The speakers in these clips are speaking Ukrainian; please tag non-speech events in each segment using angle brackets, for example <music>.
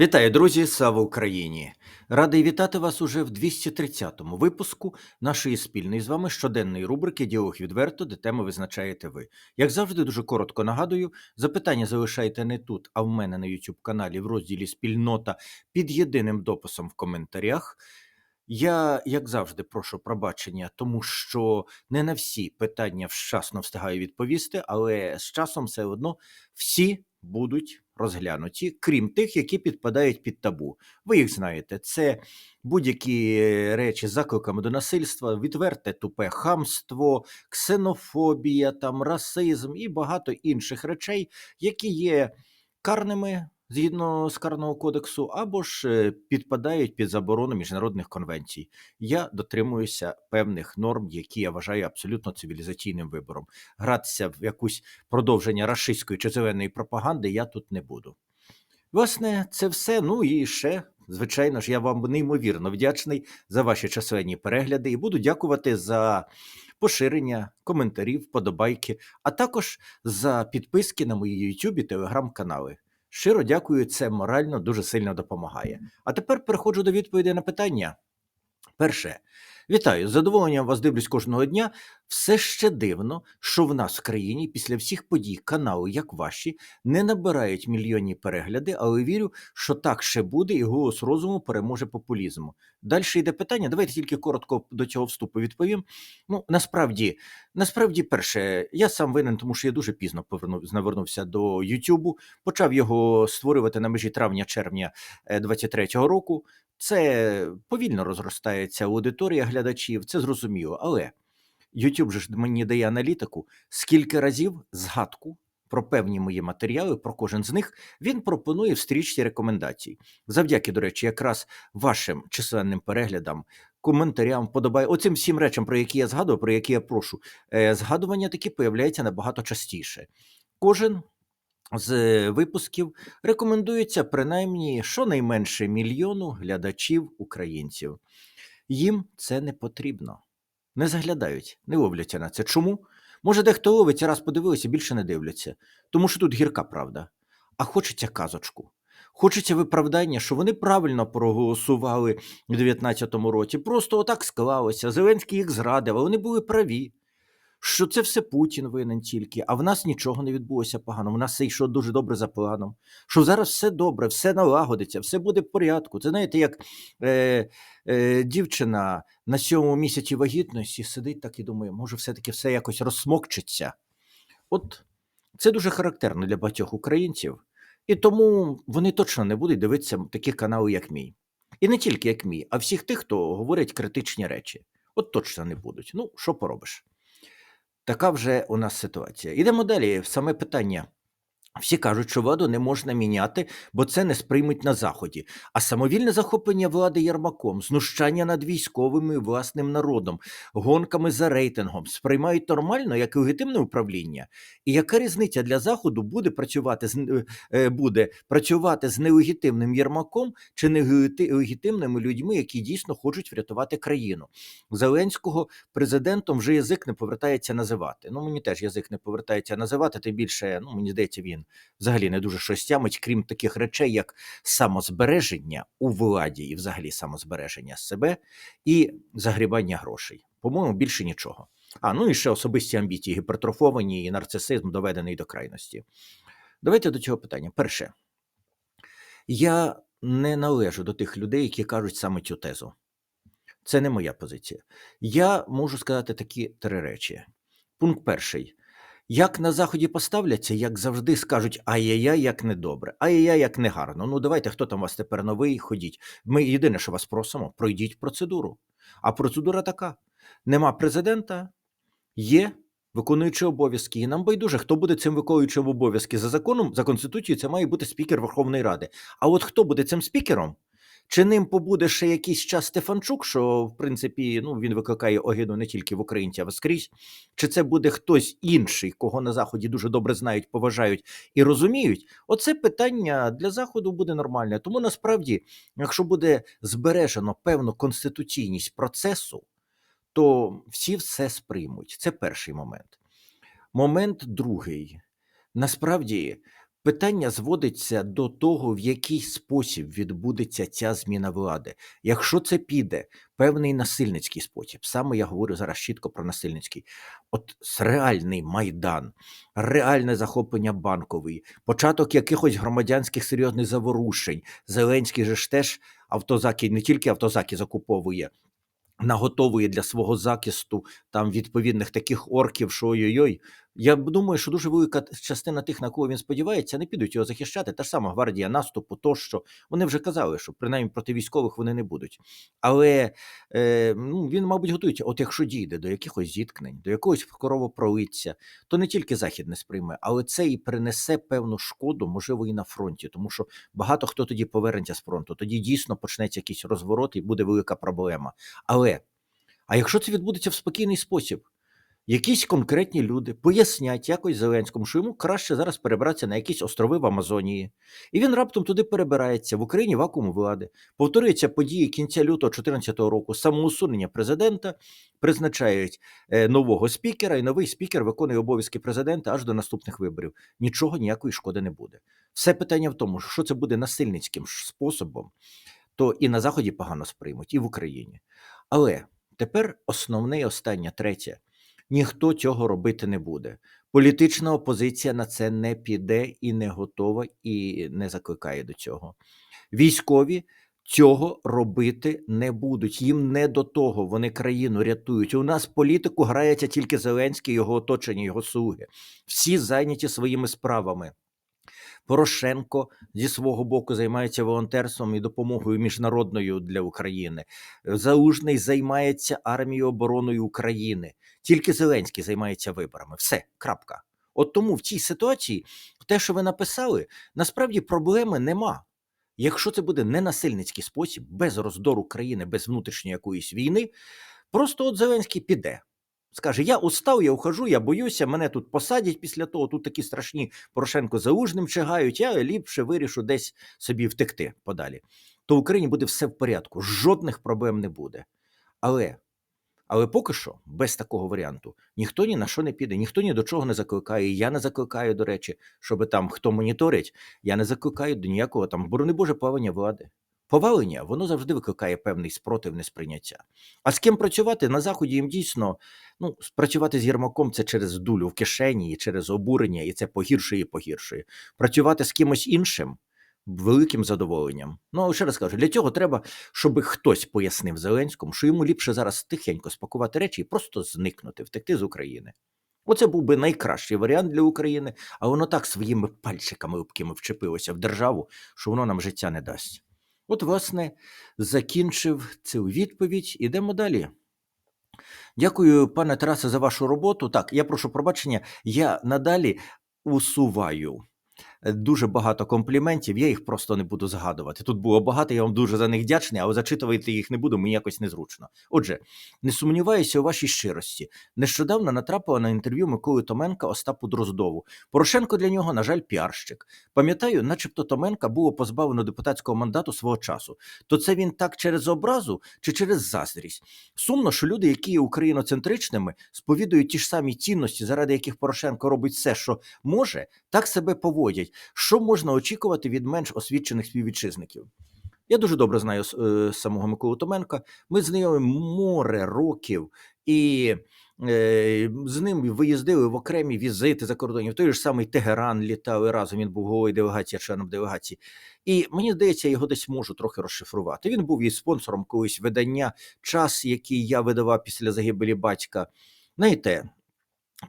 Вітаю, друзі! Слава Україні! Радий вітати вас уже в 230-му випуску нашої спільної з вами щоденної рубрики Діалог відверто, де теми визначаєте ви. Як завжди, дуже коротко нагадую, запитання залишайте не тут, а в мене на YouTube каналі в розділі Спільнота під єдиним дописом в коментарях. Я, як завжди, прошу пробачення, тому що не на всі питання вчасно встигаю відповісти, але з часом все одно всі будуть розглянуті, крім тих, які підпадають під табу. Ви їх знаєте, це будь-які речі з закликами до насильства, відверте тупе хамство, ксенофобія, там расизм і багато інших речей, які є карними згідно з карного кодексу, або ж е, підпадають під заборону міжнародних конвенцій. Я дотримуюся певних норм, які я вважаю абсолютно цивілізаційним вибором. Гратися в якусь продовження рашистської чи зеленої пропаганди я тут не буду. Власне, це все. Ну і ще, звичайно ж, я вам неймовірно вдячний за ваші численні перегляди і буду дякувати за поширення, коментарів, вподобайки, а також за підписки на мої YouTube і телеграм-канали. Щиро дякую, це морально дуже сильно допомагає. А тепер переходжу до відповіді на питання. Перше, вітаю, з задоволенням вас дивлюсь кожного дня. Все ще дивно, що в нас в країні після всіх подій канали, як ваші, не набирають мільйонні перегляди, але вірю, що так ще буде, і голос розуму переможе популізму. Далі йде питання. Давайте тільки коротко до цього вступу відповім. Ну, насправді, насправді, перше, я сам винен, тому що я дуже пізно повернув, навернувся до Ютубу, почав його створювати на межі травня-червня 23-го року. Це повільно розростається аудиторія глядачів, це зрозуміло. Але YouTube же ж мені дає аналітику, скільки разів згадку про певні мої матеріали, про кожен з них він пропонує в стрічці рекомендацій. Завдяки, до речі, якраз вашим численним переглядам, коментарям, подобає оцим всім речам, про які я згадував, про які я прошу, е, згадування такі появляється набагато частіше. Кожен з випусків рекомендується принаймні щонайменше мільйону глядачів українців. Їм це не потрібно. Не заглядають, не ловляться на це. Чому? Може, дехто ловиться, раз подивилися, більше не дивляться. Тому що тут гірка правда. А хочеться казочку. Хочеться виправдання, що вони правильно проголосували у 2019 році. Просто отак склалося. Зеленський їх зрадив, а вони були праві що це все Путін винен тільки, а в нас нічого не відбулося погано. В нас все йшло дуже добре за планом. Що зараз все добре, все налагодиться, все буде в порядку. Це знаєте, як е, е, дівчина на сьомому місяці вагітності сидить так і думає, може, все-таки все якось розсмокчиться. От це дуже характерно для багатьох українців, і тому вони точно не будуть дивитися такі канали, як мій. І не тільки як мій, а всіх тих, хто говорять критичні речі. От точно не будуть. Ну, що поробиш? Така вже у нас ситуація. Ідемо далі. Саме питання. Всі кажуть, що владу не можна міняти, бо це не сприймуть на заході. А самовільне захоплення влади Єрмаком, знущання над військовими і власним народом, гонками за рейтингом сприймають нормально як легітимне управління. І яка різниця для заходу буде працювати з е, буде працювати з нелегітимним Єрмаком чи нелегітимними людьми, які дійсно хочуть врятувати країну? Зеленського президентом вже язик не повертається називати. Ну мені теж язик не повертається називати. Тим більше, ну мені здається, він взагалі не дуже щось тямить, крім таких речей, як самозбереження у владі, і взагалі самозбереження себе, і загрібання грошей. По-моєму, більше нічого. А ну і ще особисті амбіції, гіпертрофовані і нарцисизм доведений до крайності. Давайте до цього питання. Перше, я не належу до тих людей, які кажуть саме цю тезу. Це не моя позиція. Я можу сказати такі три речі. Пункт перший. Як на заході поставляться, як завжди скажуть ай-яй-яй, як недобре, ай-яй-яй, як негарно. Ну давайте, хто там у вас тепер новий, ходіть. Ми єдине, що вас просимо, пройдіть процедуру. А процедура така: нема президента, є виконуючий обов'язки. І нам байдуже, хто буде цим виконуючим обов'язки за законом, за конституцією, це має бути спікер Верховної Ради. А от хто буде цим спікером? Чи ним побуде ще якийсь час Стефанчук, що в принципі ну він викликає огиду не тільки в українців, а скрізь? Чи це буде хтось інший, кого на заході дуже добре знають, поважають і розуміють? Оце питання для заходу буде нормальне. Тому насправді, якщо буде збережено певну конституційність процесу, то всі все сприймуть. Це перший момент. Момент другий. Насправді Питання зводиться до того, в який спосіб відбудеться ця зміна влади. Якщо це піде певний насильницький спосіб, саме я говорю зараз чітко про насильницький, от реальний майдан, реальне захоплення банкової, початок якихось громадянських серйозних заворушень. Зеленський же ж теж автозаки, не тільки автозаки закуповує. Наготовує для свого захисту там відповідних таких орків, що ой-ой-ой. Я думаю, що дуже велика частина тих, на кого він сподівається, не підуть його захищати. Та ж сама гвардія наступу, тощо. Вони вже казали, що принаймні проти військових вони не будуть. Але е, ну, він, мабуть, готується. От якщо дійде до якихось зіткнень, до якогось кровопролиття, то не тільки Захід не сприйме, але це і принесе певну шкоду, можливо, і на фронті, тому що багато хто тоді повернеться з фронту. Тоді дійсно почнеться якийсь розворот і буде велика проблема. Але а якщо це відбудеться в спокійний спосіб, якісь конкретні люди пояснять якось Зеленському, що йому краще зараз перебратися на якісь острови в Амазонії, і він раптом туди перебирається в Україні вакуум влади. Повторюються події кінця лютого 2014 року. Самоусунення президента призначають е, нового спікера, і новий спікер виконує обов'язки президента аж до наступних виборів. Нічого ніякої шкоди не буде. Все питання в тому, що це буде насильницьким способом, то і на Заході погано сприймуть, і в Україні. Але тепер основне і останнє, третє. Ніхто цього робити не буде. Політична опозиція на це не піде і не готова, і не закликає до цього. Військові цього робити не будуть. Їм не до того. Вони країну рятують. У нас політику грається тільки Зеленський, його оточення, його слуги. Всі зайняті своїми справами. Порошенко зі свого боку займається волонтерством і допомогою міжнародною для України. Залужний займається армією обороною України. Тільки Зеленський займається виборами. Все, крапка. От тому в цій ситуації те, що ви написали, насправді проблеми нема. Якщо це буде ненасильницький спосіб, без роздору країни, без внутрішньої якоїсь війни, просто от Зеленський піде. Скаже: Я устав, я ухожу, я боюся, мене тут посадять після того. Тут такі страшні Порошенко залужним чигають. Я ліпше вирішу десь собі втекти подалі. То в Україні буде все в порядку, жодних проблем не буде. Але, але поки що, без такого варіанту, ніхто ні на що не піде, ніхто ні до чого не закликає. Я не закликаю, до речі, щоб там хто моніторить, я не закликаю до ніякого там, борони Боже, повалення влади. Повалення воно завжди викликає певний спротив несприйняття. А з ким працювати на заході їм дійсно ну, працювати з Єрмаком це через дулю в кишені, і через обурення, і це погіршує і погіршує. Працювати з кимось іншим великим задоволенням. Ну, ще раз кажу, для цього треба, щоб хтось пояснив Зеленському, що йому ліпше зараз тихенько спакувати речі і просто зникнути, втекти з України. Оце був би найкращий варіант для України, а воно так своїми пальчиками липкими вчепилося в державу, що воно нам життя не дасть. От, власне, закінчив цю відповідь. Ідемо далі. Дякую, пане Тарасе, за вашу роботу. Так, я прошу пробачення, я надалі усуваю дуже багато компліментів, я їх просто не буду згадувати. Тут було багато, я вам дуже за них вдячний, але зачитувати їх не буду, мені якось незручно. Отже, не сумніваюся у вашій щирості. Нещодавно натрапила на інтерв'ю Миколи Томенка Остапу Дроздову. Порошенко для нього, на жаль, піарщик. Пам'ятаю, начебто Томенка було позбавлено депутатського мандату свого часу. То це він так через образу чи через заздрість? Сумно, що люди, які є україноцентричними, сповідують ті ж самі цінності, заради яких Порошенко робить все, що може, так себе поводять. Що можна очікувати від менш освічених співвітчизників? Я дуже добре знаю е, самого Миколу Томенка. Ми знайомі море років, і е, з ним виїздили в окремі візити за кордоні. В той ж самий Тегеран літали разом. Він був головою делегації, членом делегації. І мені здається, його десь можу трохи розшифрувати. Він був і спонсором колись видання час, який я видавав після загибелі батька. Знаєте,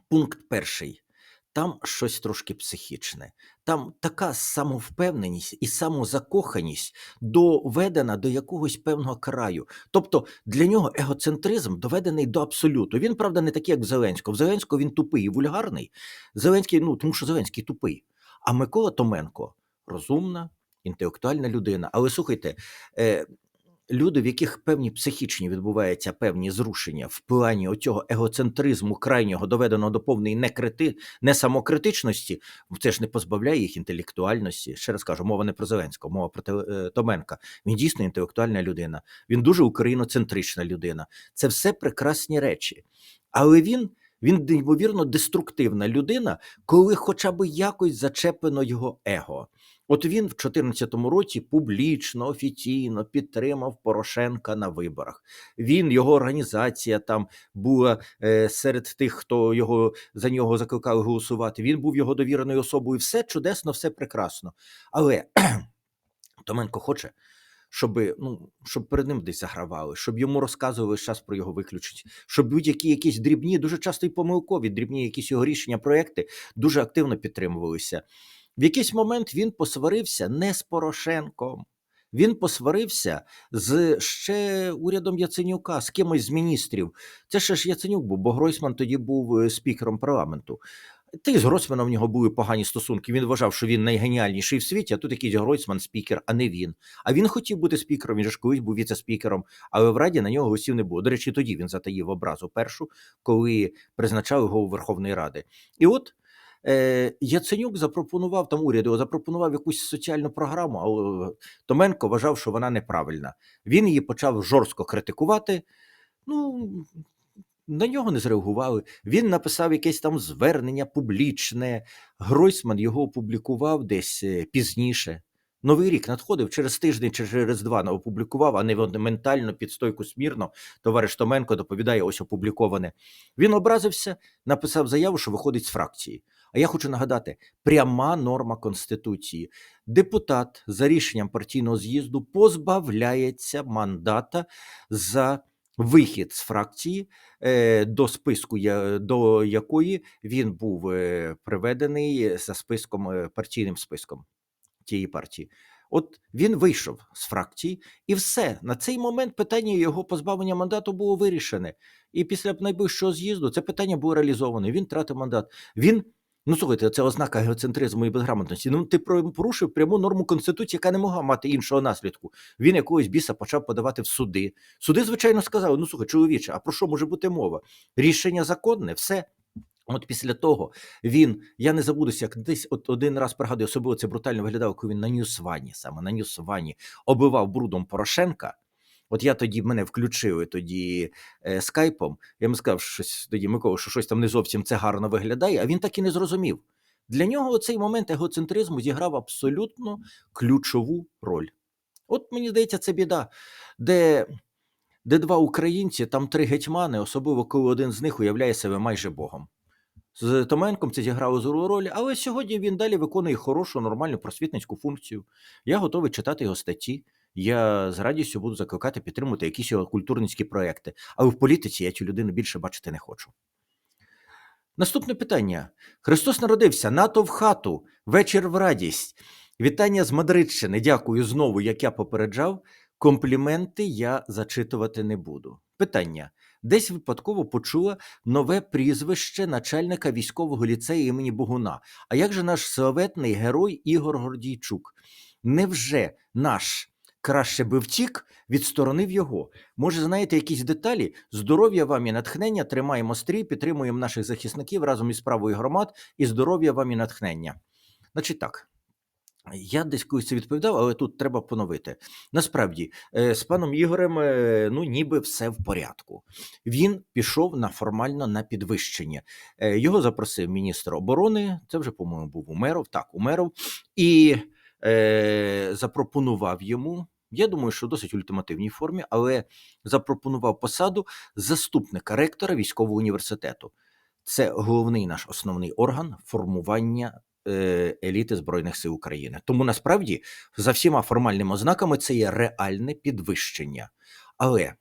пункт перший. Там щось трошки психічне, там така самовпевненість і самозакоханість доведена до якогось певного краю. Тобто для нього егоцентризм доведений до абсолюту. Він, правда, не такий, як в Зеленського. В Зеленського він тупий і вульгарний. Зеленський, ну тому що Зеленський тупий. А Микола Томенко розумна, інтелектуальна людина. Але слухайте, е, люди, в яких певні психічні відбуваються певні зрушення в плані оцього егоцентризму крайнього доведеного до повної некрити, несамокритичності, це ж не позбавляє їх інтелектуальності. Ще раз кажу, мова не про Зеленського, мова про е, Томенка. Він дійсно інтелектуальна людина, він дуже україноцентрична людина. Це все прекрасні речі. Але він Він неймовірно деструктивна людина, коли хоча б якось зачеплено його его. От він в 2014 році публічно, офіційно підтримав Порошенка на виборах. Він, його організація там була е, серед тих, хто його за нього закликали голосувати. Він був його довіреною особою. Все чудесно, все прекрасно. Але <clears throat> Томенко хоче, щоб, ну, щоб перед ним десь загравали, щоб йому розказували час про його виключення, щоб будь-які якісь дрібні, дуже часто й помилкові, дрібні якісь його рішення, проекти дуже активно підтримувалися. В якийсь момент він посварився не з Порошенком. Він посварився з ще урядом Яценюка, з кимось з міністрів. Це ще ж Яценюк був, бо Гройсман тоді був е, спікером парламенту. Та й з Гройсманом в нього були погані стосунки. Він вважав, що він найгеніальніший в світі, а тут якийсь Гройсман спікер, а не він. А він хотів бути спікером, він ж колись був віце-спікером, але в Раді на нього голосів не було. До речі, тоді він затаїв образу першу, коли призначав його у Верховної Ради. І от е, Яценюк запропонував там уряд його запропонував якусь соціальну програму, а е, Томенко вважав, що вона неправильна. Він її почав жорстко критикувати. Ну, на нього не зреагували. Він написав якесь там звернення публічне. Гройсман його опублікував десь е, пізніше. Новий рік надходив через тиждень чи через два не опублікував, а не ментально під стойку смірно. Товариш Томенко доповідає, ось опубліковане. Він образився, написав заяву, що виходить з фракції. А я хочу нагадати: пряма норма Конституції. Депутат за рішенням партійного з'їзду позбавляється мандата за вихід з фракції, е, до списку, до якої він був е, приведений за списком е, партійним списком тієї партії. От він вийшов з фракції, і все на цей момент питання його позбавлення мандату було вирішене. І після найближчого з'їзду це питання було реалізоване. Він втратив мандат. Він. Ну, слухайте, це ознака геоцентризму і безграмотності. Ну, ти порушив пряму норму Конституції, яка не могла мати іншого наслідку. Він якогось біса почав подавати в суди. Суди, звичайно, сказали: ну слухай, чоловіче, а про що може бути мова? Рішення законне, все. От після того він, я не забудуся, як десь от один раз пригадую, особливо це брутально виглядав, коли він на Ньюсвані, саме на Ньюсвані, оббивав брудом Порошенка. От я тоді мене включили тоді е, скайпом. Я йому сказав, що щось тоді Микола, що щось там не зовсім це гарно виглядає, а він так і не зрозумів. Для нього цей момент егоцентризму зіграв абсолютно ключову роль. От мені здається, це біда, де, де два українці, там три гетьмани, особливо коли один з них уявляє себе майже Богом. З Томенком це зіграло зру роль, але сьогодні він далі виконує хорошу, нормальну просвітницьку функцію. Я готовий читати його статті. Я з радістю буду закликати підтримувати якісь культурницькі проекти. Але в політиці я цю людину більше бачити не хочу. Наступне питання: Христос народився, НАТО в хату, вечір в радість. Вітання з Мадридщини. Дякую знову, як я попереджав. Компліменти я зачитувати не буду. Питання: десь випадково почула нове прізвище начальника військового ліцею імені Богуна. А як же наш славетний герой Ігор Гордійчук? Невже наш краще би втік, відсторонив його? Може, знаєте якісь деталі? Здоров'я вам і натхнення. Тримаємо стрій, підтримуємо наших захисників разом із справою громад, і здоров'я вам і натхнення. Значить так. Я десь колись це відповідав, але тут треба поновити. Насправді, е, з паном Ігорем, е, ну ніби все в порядку. Він пішов на формально на підвищення. Е, Його запросив міністр оборони. Це вже, по-моєму, був Умеров. Так, Умеров, і е, запропонував йому. Я думаю, що в досить ультимативній формі, але запропонував посаду заступника ректора військового університету. Це головний наш основний орган формування е, еліти Збройних сил України. Тому насправді за всіма формальними ознаками це є реальне підвищення. Але,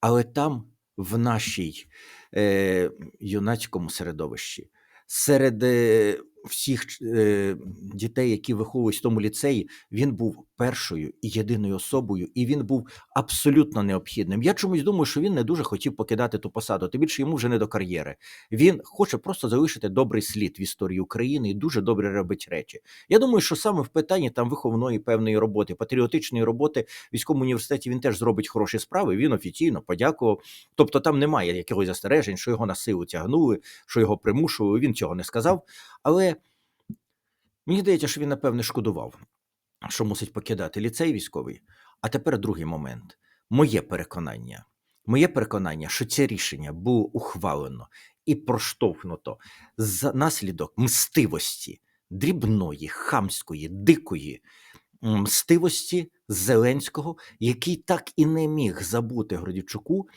але там, в нашій е, юнацькому середовищі, серед е, всіх е, дітей, які виховують в тому ліцеї, він був першою і єдиною особою, і він був абсолютно необхідним. Я чомусь думаю, що він не дуже хотів покидати ту посаду. Тим більше йому вже не до кар'єри. Він хоче просто залишити добрий слід в історії України і дуже добре робить речі. Я думаю, що саме в питанні там виховної певної роботи, патріотичної роботи в військовому університеті він теж зробить хороші справи. Він офіційно подякував. Тобто там немає якихось застережень, що його на силу тягнули, що його примушували. Він цього не сказав. Але мені здається, що він напевне шкодував, що мусить покидати ліцей військовий. А тепер другий момент. Моє переконання. Моє переконання, що це рішення було ухвалено і проштовхнуто з наслідок мстивості, дрібної, хамської, дикої мстивості Зеленського, який так і не міг забути Гордічуку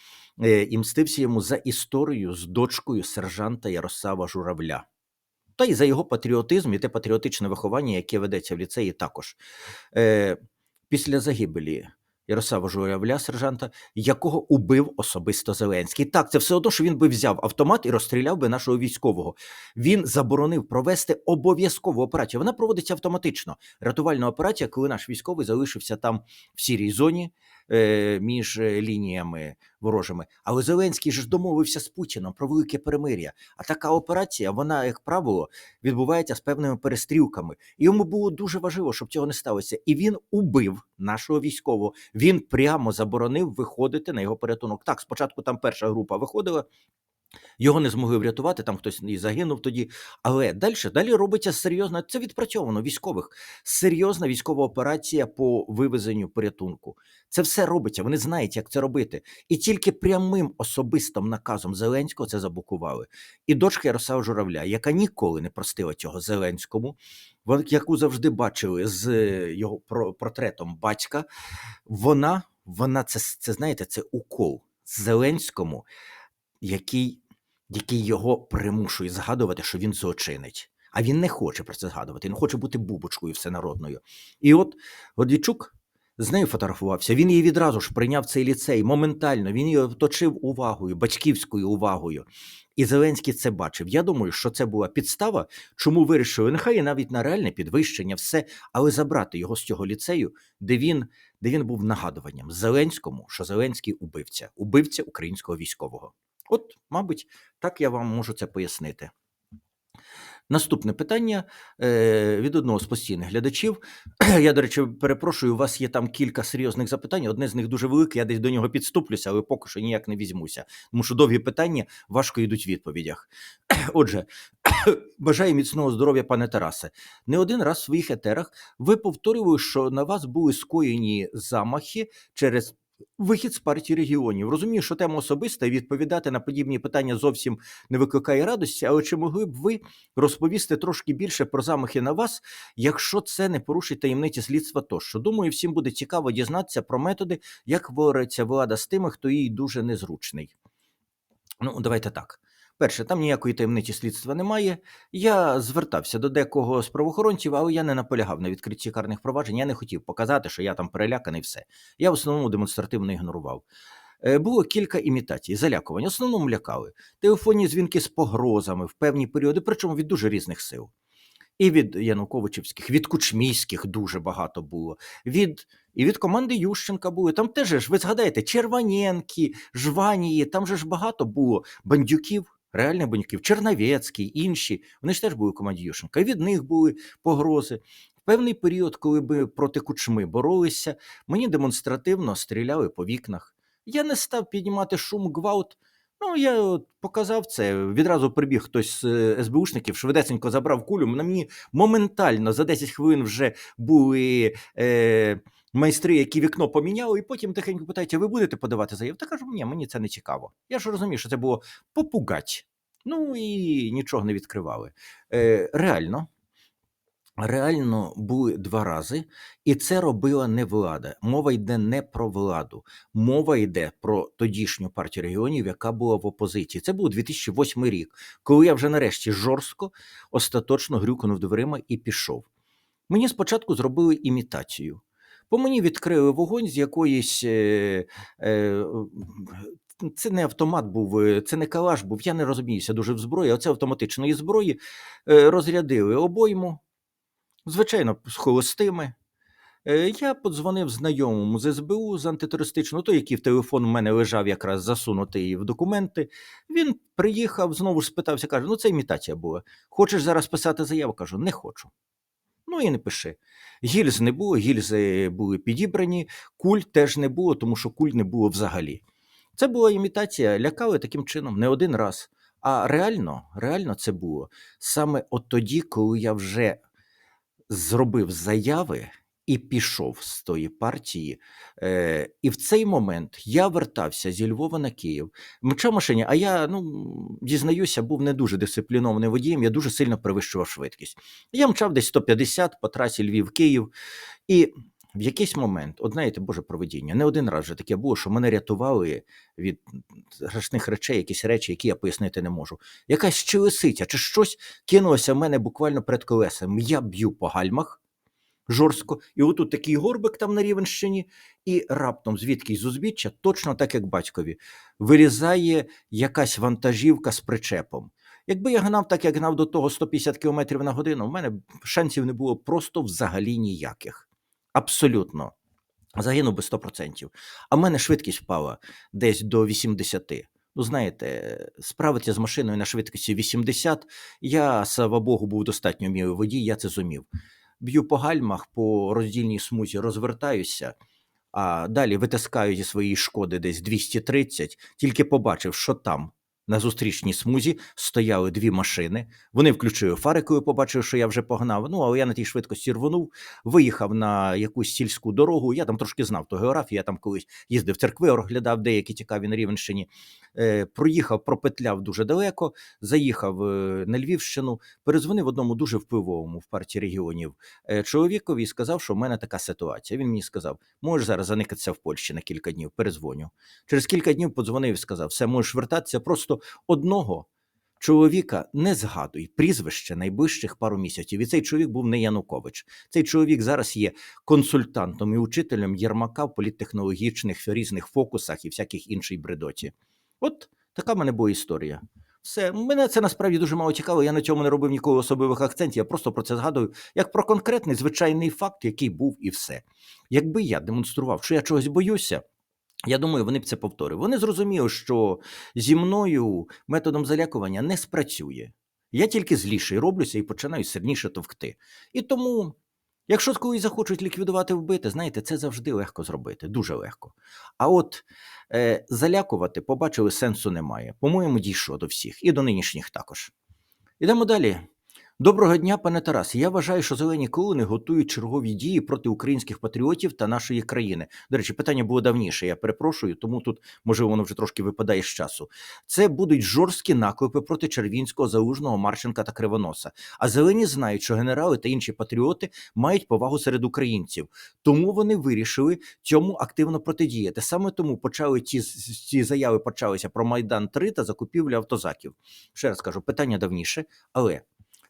е, і мстився йому за історію з дочкою сержанта Ярослава Журавля. Та й за його патріотизм і те патріотичне виховання, яке ведеться в ліцеї також. Е, після загибелі Ярослава Журавля, сержанта, якого убив особисто Зеленський. Так, це все одно, що він би взяв автомат і розстріляв би нашого військового. Він заборонив провести обов'язкову операцію. Вона проводиться автоматично. Рятувальна операція, коли наш військовий залишився там в сірій зоні між е, лініями ворожими. Але Зеленський ж домовився з Путіном про велике перемир'я. А така операція, вона, як правило, відбувається з певними перестрілками. Йому було дуже важливо, щоб цього не сталося. І він убив нашого військового. Він прямо заборонив виходити на його порятунок. Так, спочатку там перша група виходила. Його не змогли врятувати, там хтось і загинув тоді. Але далі далі робиться серйозна, це відпрацьовано військових. Серйозна військова операція по вивезенню порятунку. Це все робиться. Вони знають, як це робити. І тільки прямим особистим наказом Зеленського це заблокували. І дочка Ярослава Журавля, яка ніколи не простила цього Зеленському, яку завжди бачили з е, його портретом батька, вона, вона це, це знаєте, це укол Зеленському, який, який його примушує згадувати, що він злочинець. А він не хоче про це згадувати, він хоче бути бубочкою всенародною. І от Гордійчук з нею фотографувався. Він її відразу ж прийняв цей ліцей моментально. Він її оточив увагою, батьківською увагою. І Зеленський це бачив. Я думаю, що це була підстава, чому вирішили, нехай навіть на реальне підвищення, все, але забрати його з цього ліцею, де він, де він був нагадуванням Зеленському, що Зеленський убивця, убивця українського військового. От, мабуть, так я вам можу це пояснити. Наступне питання е, від одного з постійних глядачів. <clears throat> Я, до речі, перепрошую, у вас є там кілька серйозних запитань. Одне з них дуже велике, я десь до нього підступлюся, але поки що ніяк не візьмуся. Тому що довгі питання важко йдуть в відповідях. <clears throat> Отже, <clears throat> бажаю міцного здоров'я, пане Тарасе. Не один раз в своїх етерах ви повторювали, що на вас були скоєні замахи через. Вихід з партії регіонів. Розумію, що тема особиста і відповідати на подібні питання зовсім не викликає радості, але чи могли б ви розповісти трошки більше про замахи на вас, якщо це не порушить таємниці слідства тощо? Думаю, всім буде цікаво дізнатися про методи, як бореться влада з тими, хто їй дуже незручний. Ну, давайте так. Перше, там ніякої таємниці слідства немає. Я звертався до декого з правоохоронців, але я не наполягав на відкритті карних проваджень. Я не хотів показати, що я там переляканий. Все. Я в основному демонстративно ігнорував. Е, Було кілька імітацій, залякувань. В основному лякали. Телефонні дзвінки з погрозами в певні періоди, причому від дуже різних сил. І від Януковичівських, від Кучмійських дуже багато було. Від, і від команди Ющенка були. Там теж, ж, ви згадаєте, Червоненки, Жванії, там же ж багато було бандюків, реальних бандюків, Черновецький, інші. Вони ж теж були в команді Ющенка. Від них були погрози. В певний період, коли ми проти кучми боролися, мені демонстративно стріляли по вікнах. Я не став піднімати шум гвалт. Ну, я от показав це. Відразу прибіг хтось з е, СБУшників, швидесенько забрав кулю. На мені моментально за 10 хвилин вже були е, майстри, які вікно поміняли, і потім тихенько питають, а ви будете подавати заяву? Та кажу, ні, мені це не цікаво. Я ж розумію, що це було попугать. Ну і нічого не відкривали. Е, реально. Реально були два рази, і це робила не влада. Мова йде не про владу. Мова йде про тодішню партію регіонів, яка була в опозиції. Це був 2008 рік, коли я вже нарешті жорстко, остаточно грюкнув дверима і пішов. Мені спочатку зробили імітацію. По мені відкрили вогонь з якоїсь. Е, е, це не автомат був, е, це не калаш був, я не розуміюся дуже в зброї, а це автоматичної зброї. Е, розрядили обойму, звичайно, з холостими. Е, Я подзвонив знайомому з СБУ з антитерористичного, той, який в телефон у мене лежав якраз засунутий в документи. Він приїхав, знову ж спитався, каже: ну це імітація була. Хочеш зараз писати заяву? Кажу, не хочу. Ну і не пиши. Гільз не було, гільзи були підібрані, куль теж не було, тому що куль не було взагалі. Це була імітація, лякали таким чином не один раз. А реально, реально це було саме от тоді, коли я вже зробив заяви і пішов з тої партії. Е, і в цей момент я вертався зі Львова на Київ. Мчав машині, а я, ну, дізнаюся, був не дуже дисциплінований водієм, я дуже сильно перевищував швидкість. Я мчав десь 150 по трасі Львів-Київ, і в якийсь момент, от знаєте, Боже проведіння, не один раз вже таке було, що мене рятували від страшних речей, якісь речі, які я пояснити не можу. Якась чи чи щось кинулося в мене буквально перед колесами. Я б'ю по гальмах жорстко, і отут такий горбик там на Рівенщині, і раптом звідки з узбіччя, точно так як батькові, вирізає якась вантажівка з причепом. Якби я гнав так, як гнав до того 150 км на годину, в мене шансів не було просто взагалі ніяких. Абсолютно. Загинув би 100%. А в мене швидкість впала десь до 80. Ну, знаєте, справитися з машиною на швидкості 80, я, слава Богу, був достатньо вмілий водій, я це зумів. Б'ю по гальмах, по роздільній смузі розвертаюся, а далі витискаю зі своєї шкоди десь 230, тільки побачив, що там на зустрічній смузі стояли дві машини. Вони включили фари, коли побачив, що я вже погнав. Ну, але я на тій швидкості рвонув, виїхав на якусь сільську дорогу. Я там трошки знав ту географію, я там колись їздив в церкви, оглядав деякі цікаві на Рівенщині. Е, проїхав, пропетляв дуже далеко, заїхав е, на Львівщину, перезвонив одному дуже впливовому в партії регіонів е, чоловікові і сказав, що в мене така ситуація. Він мені сказав: можеш зараз заникатися в Польщі на кілька днів, перезвоню. Через кілька днів подзвонив і сказав: все, можеш вертатися. Просто одного чоловіка не згадуй прізвище найближчих пару місяців. І цей чоловік був не Янукович. Цей чоловік зараз є консультантом і учителем Єрмака в політтехнологічних різних фокусах і всяких іншій бредоті. От така в мене була історія. Все, мене це насправді дуже мало цікаво. Я на цьому не робив ніколи особливих акцентів. Я просто про це згадую як про конкретний звичайний факт, який був і все. Якби я демонстрував, що я чогось боюся. Я думаю, вони б це повторили. Вони зрозуміли, що зі мною методом залякування не спрацює. Я тільки зліший роблюся і починаю сильніше товкти. І тому, якщо когось захочуть ліквідувати вбити, знаєте, це завжди легко зробити, дуже легко. А от е, залякувати, побачили, сенсу немає. По-моєму, дійшло до всіх, і до нинішніх також. Ідемо далі. Доброго дня, пане Тарас. Я вважаю, що зелені колони готують чергові дії проти українських патріотів та нашої країни. До речі, питання було давніше. Я перепрошую, тому тут можливо воно вже трошки випадає з часу. Це будуть жорсткі наклепи проти Червінського, Залужного, Марченка та Кривоноса. А зелені знають, що генерали та інші патріоти мають повагу серед українців, тому вони вирішили цьому активно протидіяти. Саме тому почали ці, ці заяви почалися про майдан 3 та закупівлю автозаків. Ще раз кажу, питання давніше, але.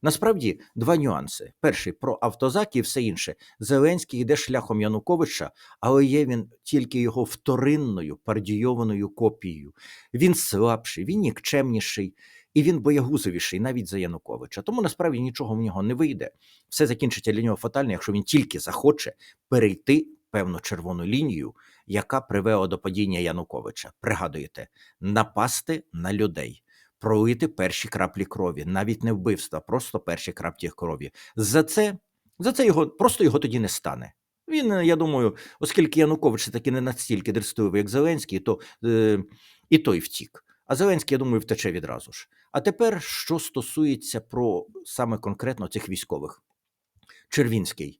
Насправді два нюанси: перший про автозак і все інше. Зеленський йде шляхом Януковича, але є він тільки його вторинною пардійованою копією. Він слабший, він нікчемніший і він боягузовіший навіть за Януковича. Тому насправді нічого в нього не вийде. Все закінчиться для нього фатально, якщо він тільки захоче перейти певну червону лінію, яка привела до падіння Януковича. Пригадуєте, напасти на людей пролити перші краплі крові, навіть не вбивства, просто перші краплі крові. За це за це його просто його тоді не стане. Він, я думаю, оскільки Янукович таки не настільки дрестливий, як Зеленський, то е, і той втік. А Зеленський, я думаю, втече відразу ж. А тепер, що стосується про саме конкретно цих військових, Червінський.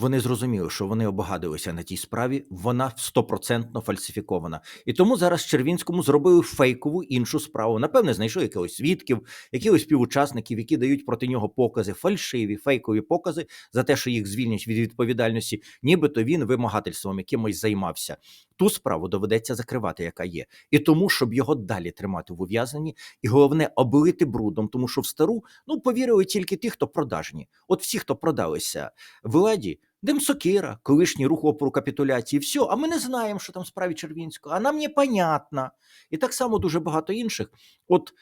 Вони зрозуміли, що вони обагадилися на тій справі, вона стопроцентно фальсифікована. І тому зараз Червінському зробили фейкову іншу справу. Напевне, знайшли якихось свідків, якихось співучасників, які дають проти нього покази, фальшиві, фейкові покази за те, що їх звільнять від відповідальності, нібито він вимагательством якимось займався. Ту справу доведеться закривати, яка є. І тому, щоб його далі тримати в ув'язненні, і головне облити брудом, тому що в стару ну повірили тільки ті, хто продажні. От всі, хто продалися владі. Демсокира, колишній рух опору капітуляції, все, а ми не знаємо, що там справі Червінського, а нам непонятно. І так само дуже багато інших. От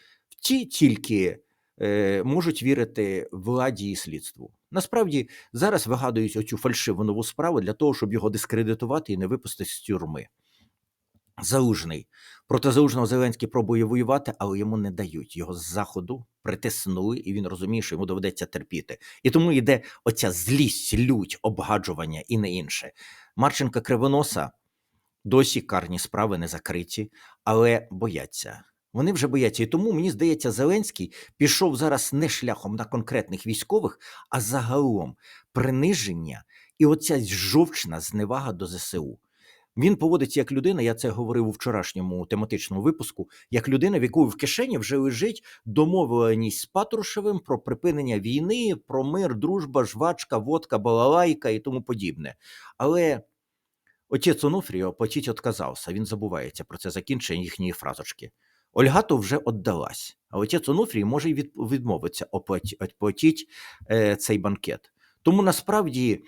ті тільки е, можуть вірити владі і слідству. Насправді зараз вигадують оцю фальшиву нову справу для того, щоб його дискредитувати і не випустити з тюрми. Залужний. Проти Залужного Зеленський пробує воювати, але йому не дають. Його з заходу притиснули, і він розуміє, що йому доведеться терпіти. І тому йде оця злість, лють, обгаджування і не інше. Марченка Кривоноса досі карні справи не закриті, але бояться. Вони вже бояться. І тому, мені здається, Зеленський пішов зараз не шляхом на конкретних військових, а загалом приниження І оця жовчна зневага до ЗСУ. Він поводиться як людина, я це говорив у вчорашньому тематичному випуску, як людина, в якої в кишені вже лежить домовленість з Патрушевим про припинення війни, про мир, дружба, жвачка, водка, балалайка і тому подібне. Але отець Онуфріо потіть отказався, він забувається про це закінчення їхньої фразочки. Ольга то вже віддалась, а отець Онуфрій може й відмовитися оплатіть е, цей банкет. Тому насправді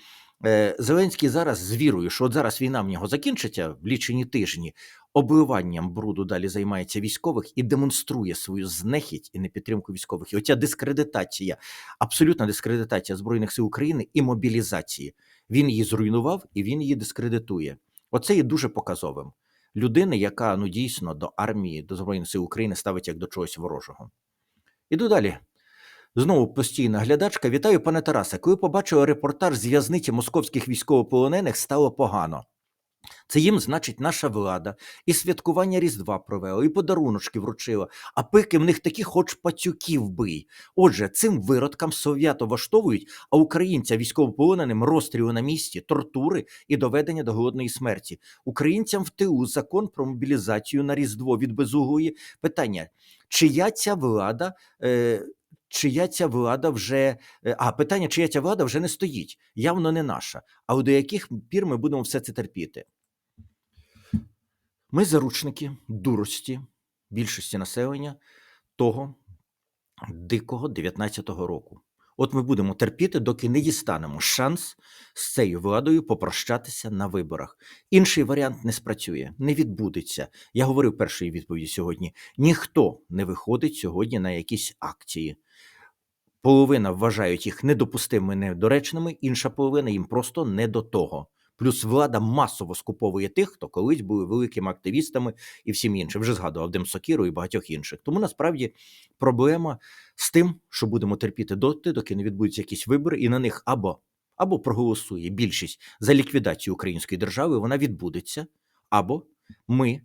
Зеленський зараз з вірою, що от зараз війна в нього закінчиться в лічені тижні, обливанням бруду далі займається військових і демонструє свою знехідь і непідтримку військових. І оця дискредитація, абсолютна дискредитація Збройних сил України і мобілізації. Він її зруйнував і він її дискредитує. Оце є дуже показовим. Людини, яка ну дійсно до армії, до Збройних сил України ставить як до чогось ворожого. Іду далі. Знову постійна глядачка. Вітаю, пане Тарасе. Коли побачила репортаж з в'язниці московських військовополонених, стало погано. Це їм, значить, наша влада і святкування Різдва провела, і подаруночки вручила, а пики в них такі хоч пацюків бий. Отже, цим виродкам совято влаштовують, а українця військовополоненим розстріли на місці, тортури і доведення до голодної смерті. Українцям в ТУ закон про мобілізацію на Різдво від безуглої. Питання: чия ця влада? Е, Чия ця влада вже е, а питання, чия ця влада вже не стоїть, явно не наша. Але до яких пір ми будемо все це терпіти? Ми заручники дурості більшості населення того дикого 19-го року. От ми будемо терпіти, доки не дістанемо шанс з цією владою попрощатися на виборах. Інший варіант не спрацює, не відбудеться. Я говорив першої відповіді сьогодні: ніхто не виходить сьогодні на якісь акції. Половина вважають їх недопустимими, недоречними, інша половина їм просто не до того. Плюс влада масово скуповує тих, хто колись були великими активістами і всім іншим. Вже згадував Демсокіру і багатьох інших. Тому насправді проблема з тим, що будемо терпіти доти, доки не відбудуться якісь вибори, і на них або або проголосує більшість за ліквідацію української держави, вона відбудеться, або ми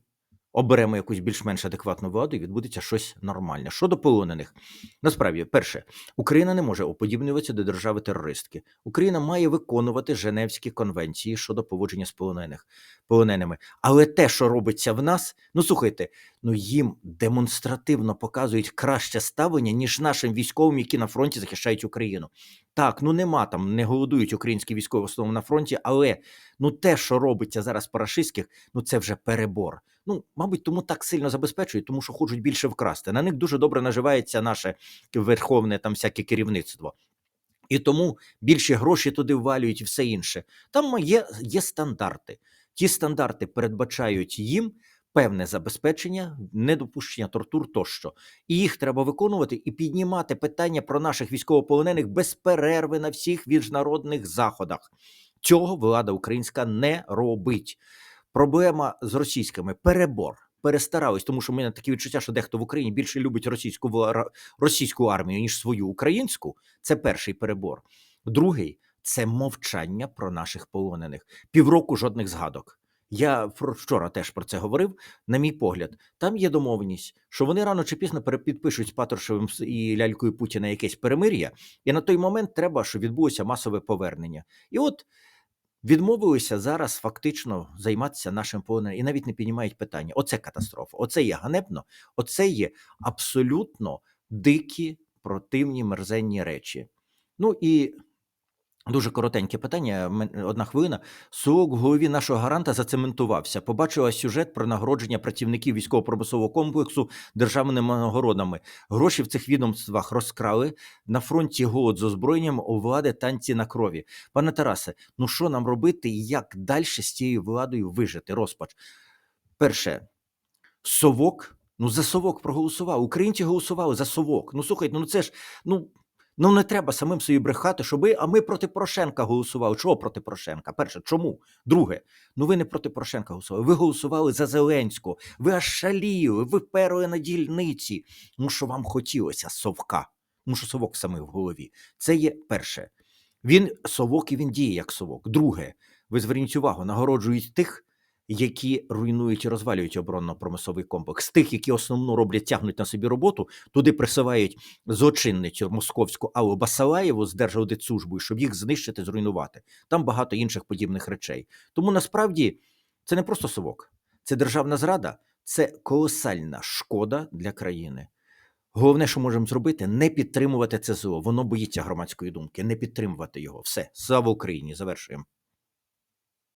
оберемо якусь більш-менш адекватну владу і відбудеться щось нормальне. Щодо полонених, насправді, перше, Україна не може уподібнюватися до держави терористки. Україна має виконувати Женевські конвенції щодо поводження з полонених полоненими. Але те, що робиться в нас, ну слухайте, ну їм демонстративно показують краще ставлення, ніж нашим військовим, які на фронті захищають Україну. Так, ну нема там, не голодують українські військові в основному на фронті, але ну те, що робиться зараз по рашистських, ну це вже перебор. Ну, мабуть, тому так сильно забезпечують, тому що хочуть більше вкрасти. На них дуже добре наживається наше верховне там всяке керівництво. І тому більші гроші туди ввалюють і все інше. Там є, є стандарти. Ті стандарти передбачають їм певне забезпечення, недопущення тортур тощо. І їх треба виконувати і піднімати питання про наших військовополонених без перерви на всіх міжнародних заходах. Цього влада українська не робить. Проблема з російськими перебор. Перестарались, тому що в мене таке відчуття, що дехто в Україні більше любить російську російську армію ніж свою українську. Це перший перебор. Другий це мовчання про наших полонених. Півроку жодних згадок. Я вчора теж про це говорив. На мій погляд, там є домовленість, що вони рано чи пізно перепідпишуть з Патрушевим і лялькою Путіна якесь перемир'я, і на той момент треба, щоб відбулося масове повернення. І от відмовилися зараз фактично займатися нашим полоненим і навіть не піднімають питання. Оце катастрофа. Оце є ганебно, оце є абсолютно дикі, противні, мерзенні речі. Ну і Дуже коротеньке питання. Одна хвилина. Сок в голові нашого гаранта зацементувався. Побачила сюжет про нагородження працівників військово-промислового комплексу державними нагородами. Гроші в цих відомствах розкрали на фронті голод з озброєнням у влади танці на крові. Пане Тарасе, ну що нам робити і як далі з цією владою вижити? Розпач. Перше, совок. Ну за совок проголосував. Українці голосували за совок. Ну слухайте, ну це ж ну. Ну не треба самим собі брехати, що ви, а ми проти Порошенка голосували. Чого проти Порошенка? Перше, чому? Друге, ну ви не проти Порошенка голосували. Ви голосували за Зеленського, ви аж шаліли, ви перли на дільниці. Ну що вам хотілося совка? Ну що совок саме в голові. Це є перше. Він совок і він діє як совок. Друге, ви зверніть увагу, нагороджують тих, які руйнують і розвалюють оборонно-промисловий комплекс, тих, які основно роблять, тягнуть на собі роботу, туди присилають злочинницю московську Аллу Басалаєву з Держаудитслужбою, щоб їх знищити, зруйнувати. Там багато інших подібних речей. Тому насправді це не просто совок, це державна зрада, це колосальна шкода для країни. Головне, що можемо зробити, не підтримувати це зло. Воно боїться громадської думки, не підтримувати його. Все, слава Україні! Завершуємо.